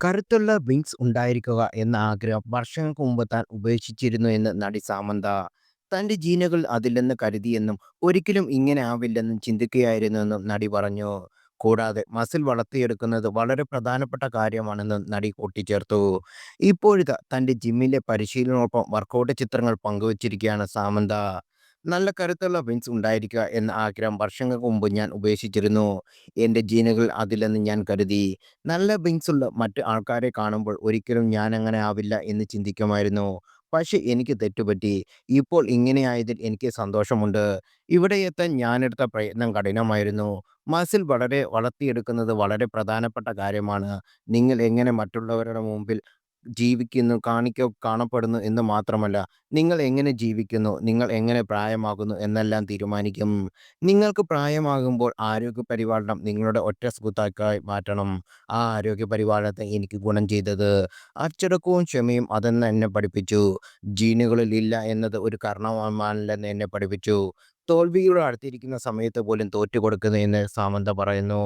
കരുത്തുള്ള വിങ്സ് ഉണ്ടായിരിക്കുക എന്ന ആഗ്രഹം വർഷങ്ങൾക്ക് മുമ്പ് താൻ ഉപേക്ഷിച്ചിരുന്നു എന്ന് നടി സാമന്ത. തന്റെ ജീനുകൾ അതില്ലെന്ന് കരുതിയെന്നും ഒരിക്കലും ഇങ്ങനെ ആവില്ലെന്നും ചിന്തിക്കുകയായിരുന്നുവെന്നും നടി പറഞ്ഞു. കൂടാതെ മസിൽ വളർത്തിയെടുക്കുന്നത് വളരെ പ്രധാനപ്പെട്ട കാര്യമാണെന്നും നടി കൂട്ടിച്ചേർത്തു. ഇപ്പോഴത്തെ തന്റെ ജിമ്മിലെ പരിശീലനോടൊപ്പം വർക്കൗട്ട് ചിത്രങ്ങൾ പങ്കുവച്ചിരിക്കുകയാണ് സാമന്ത. നല്ല കരുത്തുള്ള വിങ്സ് ഉണ്ടായിരിക്കുക എന്ന ആഗ്രഹം വർഷങ്ങൾക്ക് മുമ്പ് ഞാൻ ഉപേക്ഷിച്ചിരുന്നു. എന്റെ ജീനുകൾ അതില്ലെന്ന് ഞാൻ കരുതി. നല്ല വിങ്സുള്ള മറ്റ് ആൾക്കാരെ കാണുമ്പോൾ ഒരിക്കലും ഞാൻ അങ്ങനെ ആവില്ല എന്ന് ചിന്തിക്കുമായിരുന്നു. പക്ഷേ എനിക്ക് തെറ്റുപറ്റി. ഇപ്പോൾ ഇങ്ങനെയായതിൽ എനിക്ക് സന്തോഷമുണ്ട്. ഇവിടെ എത്താൻ ഞാനെടുത്ത പ്രയത്നം കഠിനമായിരുന്നു. മസിൽ വളരെ വളർത്തിയെടുക്കുന്നത് വളരെ പ്രധാനപ്പെട്ട കാര്യമാണ്. നിങ്ങൾ എങ്ങനെ മറ്റുള്ളവരുടെ മുമ്പിൽ ജീവിക്കുന്നു, കാണിക്ക കാണപ്പെടുന്നു എന്ന് മാത്രമല്ല, നിങ്ങൾ എങ്ങനെ ജീവിക്കുന്നു, നിങ്ങൾ എങ്ങനെ പ്രായമാകുന്നു എന്നെല്ലാം തീരുമാനിക്കും. നിങ്ങൾക്ക് പ്രായമാകുമ്പോൾ ആരോഗ്യ പരിപാലനം നിങ്ങളുടെ ഒറ്റ സുഹൃത്താക്കായി മാറ്റണം. ആ ആരോഗ്യ പരിപാലനത്തെ എനിക്ക് ഗുണം ചെയ്തത് അച്ചടക്കവും ക്ഷമയും അതെന്ന് എന്നെ പഠിപ്പിച്ചു. ജീനുകളിൽ ഇല്ല എന്നത് ഒരു കാരണവുമല്ലെന്ന് എന്നെ പഠിപ്പിച്ചു. തോൽവിയോട് അടുത്തിരിക്കുന്ന സമയത്ത് പോലും തോറ്റുകൊടുക്കരുത് എന്ന് സാമന്ത പറയുന്നു.